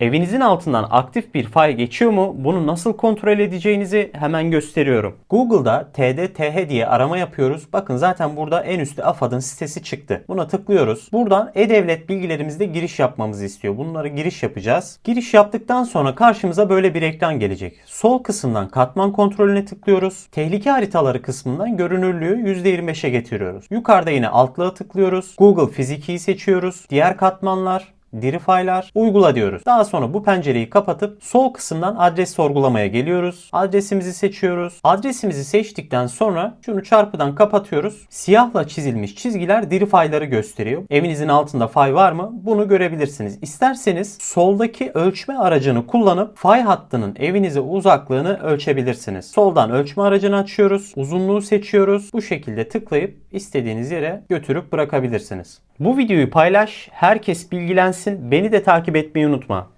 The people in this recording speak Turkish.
Evinizin altından aktif bir fay geçiyor mu? Bunu nasıl kontrol edeceğinizi hemen gösteriyorum. Google'da TDTH diye arama yapıyoruz. Bakın zaten burada en üstte AFAD'ın sitesi çıktı. Buna tıklıyoruz. Buradan e-devlet bilgilerimizde giriş yapmamızı istiyor. Bunları giriş yapacağız. Giriş yaptıktan sonra karşımıza böyle bir ekran gelecek. Sol kısımdan katman kontrolüne tıklıyoruz. Tehlike haritaları kısmından görünürlüğü %25'e getiriyoruz. Yukarıda yine altlığa tıklıyoruz. Google Fiziki'yi seçiyoruz. Diğer katmanlar, diri faylar uygula diyoruz. Daha sonra bu pencereyi kapatıp sol kısımdan adres sorgulamaya geliyoruz. Adresimizi seçiyoruz. Adresimizi seçtikten sonra şunu çarpıdan kapatıyoruz. Siyahla çizilmiş çizgiler diri fayları gösteriyor. Evinizin altında fay var mı? Bunu görebilirsiniz. İsterseniz soldaki ölçme aracını kullanıp fay hattının evinize uzaklığını ölçebilirsiniz. Soldan ölçme aracını açıyoruz. Uzunluğu seçiyoruz. Bu şekilde tıklayıp istediğiniz yere götürüp bırakabilirsiniz. Bu videoyu paylaş, herkes bilgilensin. Beni de takip etmeyi unutma.